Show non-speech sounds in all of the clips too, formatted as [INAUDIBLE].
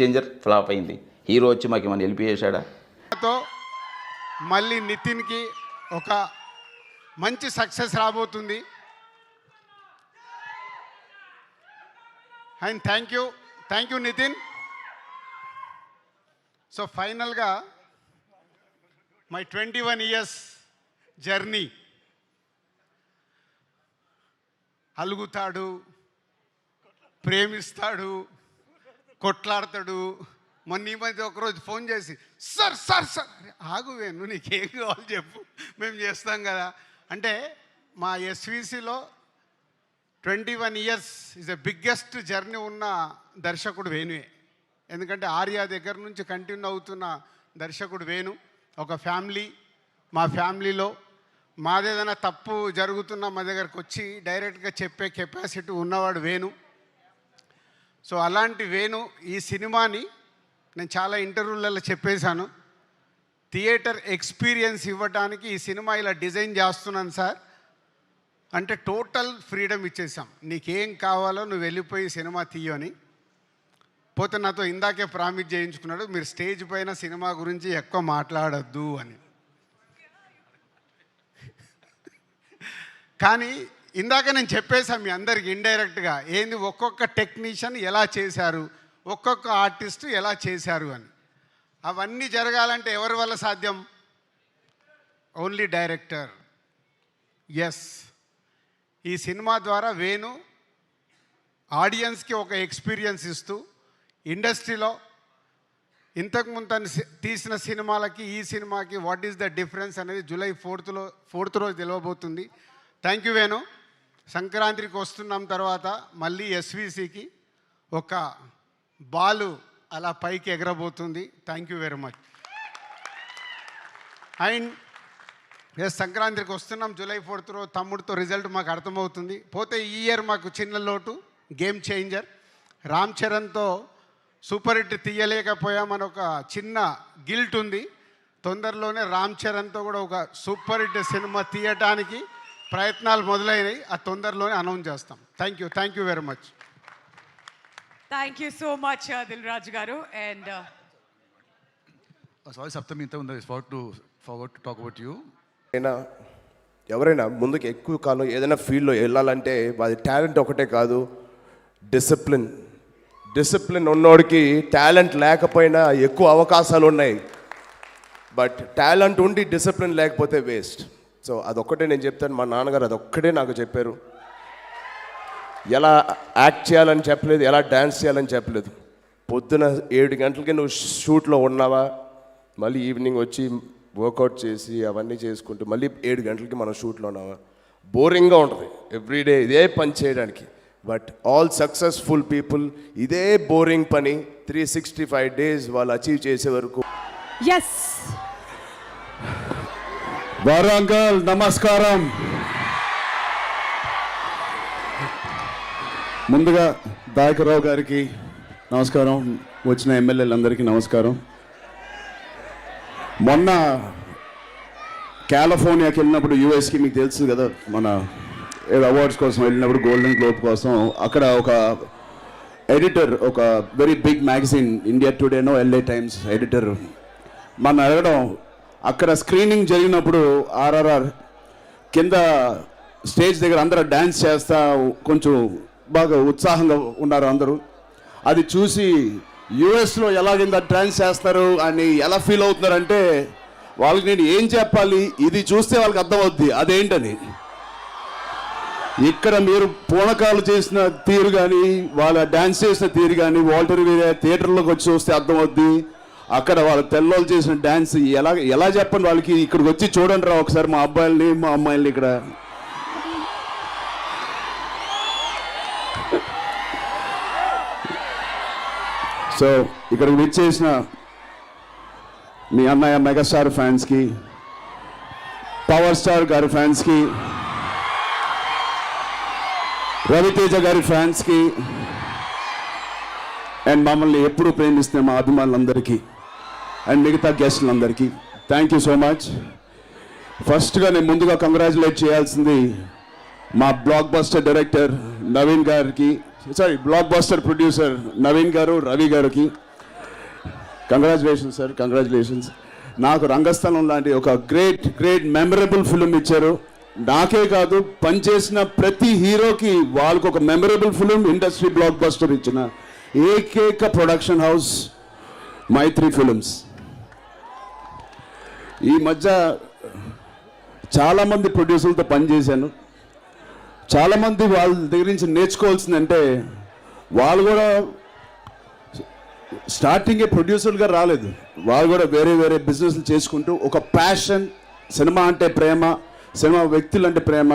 Changer flop అయింది. Hero వచ్చి మాకు ఏమైనా హెల్ప్ చేశాడా? మళ్ళీ నితిన్కి ఒక మంచి సక్సెస్ రాబోతుంది. And thank you thank you Nithin. So ఫైనల్గా my twenty one years journey. అలుగుతాడు ప్రేమిస్తాడు కొట్లాడతాడు. మొన్న ఈ మధ్య ఒకరోజు ఫోన్ చేసి సార్ సార్ సార్. అరే, ఆగు వేణు నీకేం కావాలి చెప్పు మేము చేస్తాం కదా. అంటే మా ఎస్విసిలో twenty one years is the biggest journey ఉన్న దర్శకుడు వేణువే. ఎందుకంటే ఆర్య దగ్గర నుంచి కంటిన్యూ అవుతున్న దర్శకుడు వేణు ఒక ఫ్యామిలీ మా ఫ్యామిలీలో. మాదేదైనా తప్పు జరుగుతున్నా మా దగ్గరకు వచ్చి డైరెక్ట్గా చెప్పే కెపాసిటీ ఉన్నవాడు వేణు. సో అలాంటి వేణు ఈ సినిమాని నేను చాలా ఇంటర్వ్యూలలో చెప్పేశాను. థియేటర్ ఎక్స్పీరియన్స్ ఇవ్వడానికి ఈ సినిమా ఇలా డిజైన్ చేస్తున్నాను సార్. అంటే టోటల్ ఫ్రీడమ్ ఇచ్చేసాం. నీకేం కావాలో నువ్వు వెళ్ళిపోయి సినిమా తీయని పోతే నాతో ఇందాకే ప్రామిస్ చేయించుకున్నాడు మీరు స్టేజ్ పైన సినిమా గురించి ఎక్కువ మాట్లాడొద్దు అని. కానీ ఇందాక నేను చెప్పేశాను మీ అందరికి ఇండైరెక్ట్గా ఏంది ఒక్కొక్క టెక్నీషియన్ ఎలా చేశారు? ఒక్కొక్క ఆర్టిస్ట్ ఎలా చేశారు అని. అవన్నీ జరగాలంటే ఎవరి వల్ల సాధ్యం? ఓన్లీ డైరెక్టర్ ఎస్ ఈ సినిమా ద్వారా వేణు ఆడియన్స్కి ఒక ఎక్స్పీరియన్స్ ఇస్తూ ఇండస్ట్రీలో ఇంతకుముందు తను తీసిన సినిమాలకి ఈ సినిమాకి వాట్ ఈస్ ద డిఫరెన్స్ అనేది జూలై ఫోర్త్లో ఫోర్త్ రోజు తెలియబోతుంది థ్యాంక్ యూ వేణు. సంక్రాంతికి వస్తున్నాం తర్వాత మళ్ళీ ఎస్విసికి ఒక బాలు అలా పైకి ఎగరబోతుంది. Thank you very much and yes సంక్రాంతికి వస్తున్నాం. జూలై ఫోర్త్ రోజు తమ్ముడితో రిజల్ట్ మాకు అర్థమవుతుంది. పోతే ఈ ఇయర్ మాకు చిన్న లోటు గేమ్ చేంజర్ రామ్ చరణ్తో సూపర్ హిట్ తీయలేకపోయామని ఒక చిన్న గిల్ట్ ఉంది. తొందరలోనే రామ్ చరణ్తో కూడా ఒక సూపర్ హిట్ సినిమా తీయటానికి ప్రయత్నాలు మొదలైనవి ఆ తొందరలోనే అనౌన్స్ చేస్తాం. Thank you thank you very much thank you so much Dil Raju గారు. అండ్ సారీ సప్తమి ఇంత ఉంది far to forward to talk about you అయినా ఎవరైనా ముందుకు ఎక్కువ కాలం ఏదైనా ఫీల్డ్లో వెళ్ళాలంటే వాడి టాలెంట్ ఒకటే కాదు డిసిప్లిన్. డిసిప్లిన్ ఉన్నోడికి టాలెంట్ లేకపోయినా ఎక్కువ అవకాశాలు ఉన్నాయి బట్ టాలెంట్ ఉండి డిసిప్లిన్ లేకపోతే వేస్ట్. సో అదొక్కటే నేను చెప్తాను మా నాన్నగారు అదొక్కటే నాకు చెప్పారు. ఎలా యాక్ట్ చేయాలని చెప్పలేదు ఎలా డ్యాన్స్ చేయాలని చెప్పలేదు. పొద్దున ఏడు గంటలకి నువ్వు షూట్లో ఉన్నావా? మళ్ళీ ఈవినింగ్ వచ్చి వర్కౌట్ చేసి అవన్నీ చేసుకుంటూ మళ్ళీ ఏడు గంటలకి మనం షూట్లో ఉన్నావా? బోరింగ్గా ఉంటుంది ఎవ్రీడే ఇదే పని చేయడానికి. బట్ ఆల్ సక్సెస్ఫుల్ పీపుల్ ఇదే బోరింగ్ పని త్రీ సిక్స్టీ ఫైవ్ డేస్ వాళ్ళు అచీవ్ చేసే వరకు. ఎస్ వరంగల్ నమస్కారం ముందుగా దాయకరావు గారికి నమస్కారం. వచ్చిన ఎమ్మెల్యేలందరికీ నమస్కారం. మొన్న కాలిఫోర్నియాకి వెళ్ళినప్పుడు యూఎస్కి మీకు తెలుసు కదా మన ఏదో అవార్డ్స్ కోసం వెళ్ళినప్పుడు గోల్డెన్ గ్లోబ్ కోసం అక్కడ ఒక ఎడిటర్ ఒక వెరీ బిగ్ మ్యాగజైన్ ఇండియా టుడేనో ఎల్ఏ టైమ్స్ ఎడిటర్ మన అడగడం అక్కడ స్క్రీనింగ్ జరిగినప్పుడు ఆర్ఆర్ఆర్ కింద స్టేజ్ దగ్గర అందరూ డ్యాన్స్ చేస్తా కొంచెం బాగా ఉత్సాహంగా ఉన్నారు అందరూ. అది చూసి యుఎస్లో ఎలాగిందా డ్యాన్స్ చేస్తారు అని ఎలా ఫీల్ అవుతున్నారంటే వాళ్ళకి నేను ఏం చెప్పాలి? ఇది చూస్తే వాళ్ళకి అర్థమవుద్ది. అదేంటని ఇక్కడ మీరు పూనకాలు చేసిన తీరు కానీ వాళ్ళ డ్యాన్స్ చేసిన తీరు కానీ వాల్టర్ వేరే థియేటర్లోకి వచ్చి చూస్తే అర్థమవుద్ది. అక్కడ వాళ్ళ తెల్లోళ్ళు చేసిన డ్యాన్స్ ఎలా ఎలా చెప్పండి వాళ్ళకి? ఇక్కడికి వచ్చి చూడండి రా ఒకసారి మా అబ్బాయిల్ని మా అమ్మాయిల్ని ఇక్కడ. సో ఇక్కడికి విచ్చేసిన మీ అన్నయ్య మెగాస్టార్ ఫ్యాన్స్కి పవర్ స్టార్ గారి ఫ్యాన్స్కి రవితేజ గారి ఫ్యాన్స్కి అండ్ మమ్మల్ని ఎప్పుడు ప్రేమిస్తే మా అభిమానులందరికీ. అండ్ మిగతా గెస్టులందరికీ థ్యాంక్ యూ సో మచ్ ఫస్ట్గా నేను ముందుగా కంగ్రాచులేట్ చేయాల్సింది మా బ్లాక్ బస్టర్ డైరెక్టర్ నవీన్ గారికి sorry blockbuster producer Naveen గారు రవి గారికి. కంగ్రాచులేషన్స్ సార్ కంగ్రాచులేషన్స్ నాకు రంగస్థలం లాంటి ఒక గ్రేట్ గ్రేట్ మెమరబుల్ ఫిలిం ఇచ్చారు. నాకే కాదు పనిచేసిన ప్రతి హీరోకి వాళ్ళకు ఒక memorable film industry blockbuster ఇచ్చిన ఏకైక ప్రొడక్షన్ హౌస్ మైత్రి ఫిలిమ్స్ ఈ మధ్య చాలామంది ప్రొడ్యూసర్లతో పనిచేశాను చాలామంది వాళ్ళ దగ్గర నుంచి నేర్చుకోవాల్సిందంటే వాళ్ళు కూడా స్టార్టింగే ప్రొడ్యూసర్గా రాలేదు. వాళ్ళు కూడా వేరే వేరే బిజినెస్లు చేసుకుంటూ ఒక ప్యాషన్ సినిమా అంటే ప్రేమ సినిమా వ్యక్తులు అంటే ప్రేమ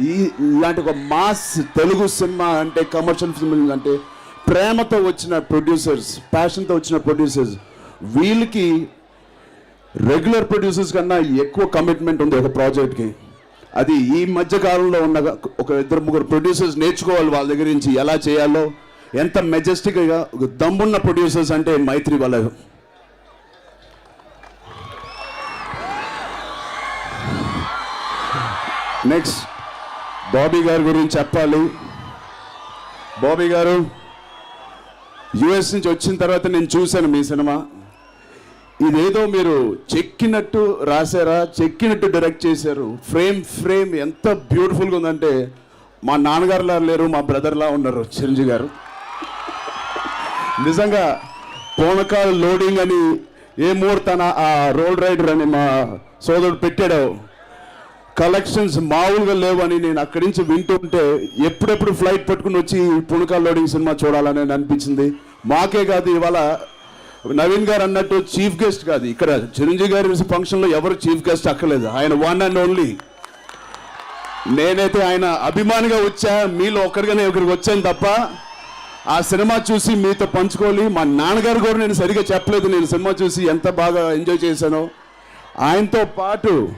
ఈ ఇలాంటి ఒక మాస్ తెలుగు సినిమా అంటే కమర్షియల్ ఫిల్మ్ అంటే ప్రేమతో వచ్చిన ప్రొడ్యూసర్స్ ప్యాషన్తో వచ్చిన ప్రొడ్యూసర్స్ వీళ్ళకి రెగ్యులర్ ప్రొడ్యూసర్స్ కన్నా ఎక్కువ కమిట్మెంట్ ఉంది ఒక ప్రాజెక్ట్కి అది ఈ మధ్య కాలంలో ఉన్న ఒక ఇద్దరు ముగ్గురు ప్రొడ్యూసర్స్ నేర్చుకోవాలి వాళ్ళ దగ్గర నుంచి ఎలా చేయాలో ఎంత మెజెస్టిక్గా ఒక దమ్మున్న ప్రొడ్యూసర్స్ అంటే మైత్రి వాళ్ళ నెక్స్ట్ బాబీ గారి గురించి చెప్పాలి. బాబీ గారు యుఎస్ నుంచి వచ్చిన తర్వాత నేను చూశాను మీ సినిమా. ఇదేదో మీరు చెక్కినట్టు రాశారా? చెక్కినట్టు డైరెక్ట్ చేశారు. ఫ్రేమ్ ఫ్రేమ్ ఎంత బ్యూటిఫుల్గా ఉందంటే మా నాన్నగారులా లేరు మా బ్రదర్లా ఉన్నారు చిరంజీవి గారు. నిజంగా పోనకాల లోడింగ్ అని ఏ ముహూర్తాన ఆ రోల్ రైడర్ అని మా సోదరుడు పెట్టాడో. కలెక్షన్స్ మామూలుగా లేవని నేను అక్కడి నుంచి వింటుంటే ఎప్పుడెప్పుడు ఫ్లైట్ పట్టుకుని వచ్చి పుణకాల లోడింగ్ సినిమా చూడాలని అనిపించింది. మాకే కాదు ఇవాళ నవీన్ గారు అన్నట్టు చీఫ్ గెస్ట్ కాదు. ఇక్కడ చిరంజీవి గారి ఫంక్షన్లో ఎవరు చీఫ్ గెస్ట్ అక్కర్లేదు. ఆయన వన్ అండ్ ఓన్లీ. నేనైతే ఆయన అభిమానిగా వచ్చా మీలో ఒకరిగానే ఒకరికి వచ్చాను తప్ప ఆ సినిమా చూసి మీతో పంచుకోవాలి. మా నాన్నగారు కూడా నేను సరిగా చెప్పలేదు. నేను సినిమా చూసి ఎంత బాగా ఎంజాయ్ చేశానో. ఆయనతో పాటు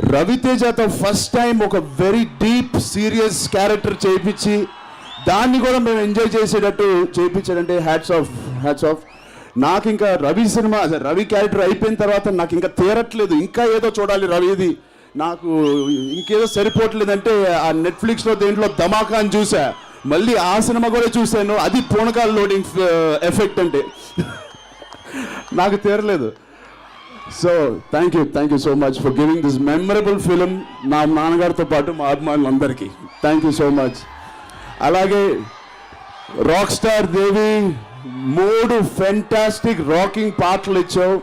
రవితేజతో ఫస్ట్ టైం ఒక వెరీ డీప్ సీరియస్ క్యారెక్టర్ చేయించి దాన్ని కూడా మేము ఎంజాయ్ చేసేటట్టు చేయించాడంటే హ్యాట్స్ ఆఫ్ హ్యాట్స్ ఆఫ్ నాకు ఇంకా రవి సినిమా రవి క్యారెక్టర్ అయిపోయిన తర్వాత నాకు ఇంకా తీరట్లేదు. ఇంకా ఏదో చూడాలి రవిది. నాకు ఇంకేదో సరిపోవట్లేదంటే ఆ నెట్ఫ్లిక్స్లో దేంట్లో ధమాకా అని చూసా. మళ్ళీ ఆ సినిమా కూడా చూశాను. అది పూనకాల లోడింగ్ ఎఫెక్ట్ అంటే. [LAUGHS] నాకు తీరలేదు. So thank you thank you so much for giving this memorable film నా నాన్నగారితో పాటు మా అభిమానులందరికీ. థ్యాంక్ యూ సో మచ్ అలాగే రాక్ స్టార్ దేవి మూడు ఫెంటాస్టిక్ రాకింగ్ పాటలు ఇచ్చావు.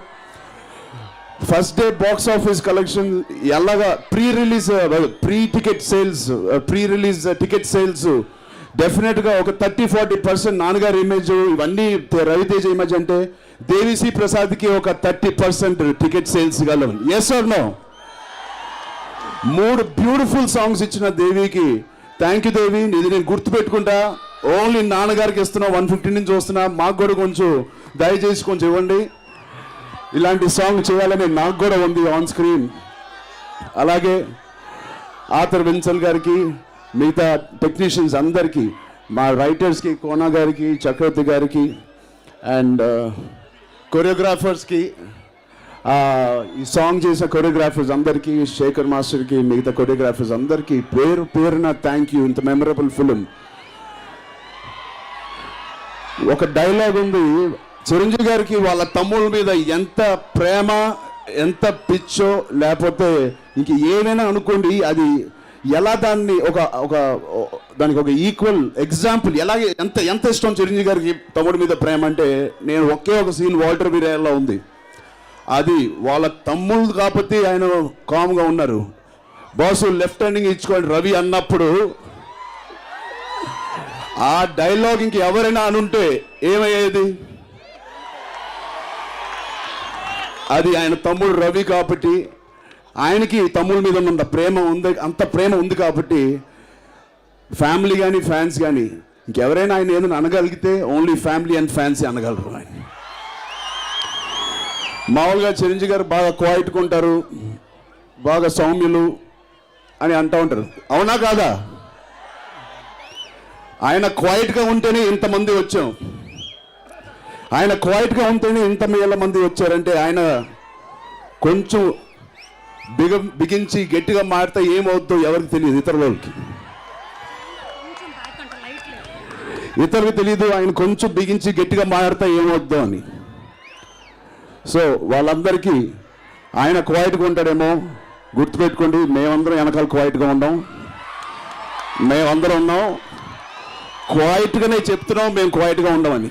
First day box office collection ఎలాగా pre release pre ticket sales pre release ticket sales డెఫినెట్గా ఒక థర్టీ ఫార్టీ పర్సెంట్ నాన్నగారి ఇమేజ్ ఇవన్నీ రవితేజ ఇమేజ్ అంటే దేవిశ్రీ ప్రసాద్కి ఒక థర్టీ పర్సెంట్ టికెట్ సేల్స్ గలం ఎస్ ఆర్ నో మూడు బ్యూటిఫుల్ సాంగ్స్ ఇచ్చిన దేవికి. థ్యాంక్ యూ దేవి ఇది నేను గుర్తుపెట్టుకుంటా. ఓన్లీ నాన్నగారికి ఇస్తున్నా వన్ ఫిఫ్టీ నుంచి వస్తున్నా మాకు కూడా కొంచెం దయచేసి కొంచెం ఇవ్వండి. ఇలాంటి సాంగ్ చేయాలని నాకు కూడా ఉంది ఆన్ స్క్రీన్ అలాగే ఆతర్ విన్సల్ గారికి మిగతా టెక్నీషియన్స్ అందరికీ మా రైటర్స్కి కోనా గారికి చక్రవర్తి గారికి అండ్ కొరియోగ్రాఫర్స్కి uh, ఈ సాంగ్ చేసిన కొరియోగ్రాఫర్స్ అందరికీ శేఖర్ మాస్టర్కి మిగతా కొరియోగ్రాఫర్స్ అందరికీ పేరు పేరున థ్యాంక్ యూ ఇంత మెమరబుల్ ఫిలిం ఒక డైలాగ్ ఉంది. చిరంజీవి గారికి వాళ్ళ తమ్ముళ్ళ మీద ఎంత ప్రేమ ఎంత పిచ్చో లేకపోతే ఇంక ఏమైనా అనుకోండి అది ఎలా దాన్ని ఒక ఒక దానికి ఒక ఈక్వల్ ఎగ్జాంపుల్ ఎలాగే ఎంత ఎంత ఇష్టం చిరంజీవి గారికి తమ్ముడి మీద ప్రేమ అంటే నేను ఒకే ఒక సీన్ వాల్టర్ వీరేలా ఉంది. అది వాళ్ళ తమ్ముళ్ళు కాకపోతే ఆయన కామ్గా ఉన్నారు. బాసు లెఫ్ట్ హ్యాండింగ్ ఇచ్చుకోండి రవి అన్నప్పుడు ఆ డైలాగ్ ఇంక ఎవరైనా అనుంటే ఏమయ్యేది? అది ఆయన తమ్ముడు రవి కాబట్టి ఆయనకి తమ్ముడి మీద ఉన్న ప్రేమ ఉంది అంత ప్రేమ ఉంది కాబట్టి ఫ్యామిలీ కానీ ఫ్యాన్స్ కానీ ఇంకెవరైనా ఆయన ఏదైనా అనగలిగితే ఓన్లీ ఫ్యామిలీ అండ్ ఫ్యాన్స్ అనగలరు ఆయన. మామూలుగా చిరంజీవి గారు బాగా క్వాయిట్గా ఉంటారు బాగా సౌమ్యులు అని అంటూ ఉంటారు. అవునా కాదా? ఆయన క్వైట్గా ఉంటేనే ఇంతమంది వచ్చాం. ఆయన క్వైట్గా ఉంటేనే ఇంత వేల మంది వచ్చారంటే ఆయన కొంచెం బిగ బిగించి గట్టిగా మారితే ఏమవుద్దో ఎవరికి తెలియదు ఇతరులకి. ఇతరులకు తెలియదు ఆయన కొంచెం బిగించి గట్టిగా మారితే ఏమవుద్దో అని. సో వాళ్ళందరికీ ఆయన క్వైట్గా ఉంటాడేమో గుర్తుపెట్టుకోండి మేమందరం వెనకాల క్వైట్గా ఉండం. మేమందరం ఉన్నాం. క్వైట్గానే చెప్తున్నాం మేము క్వైట్గా ఉండమని.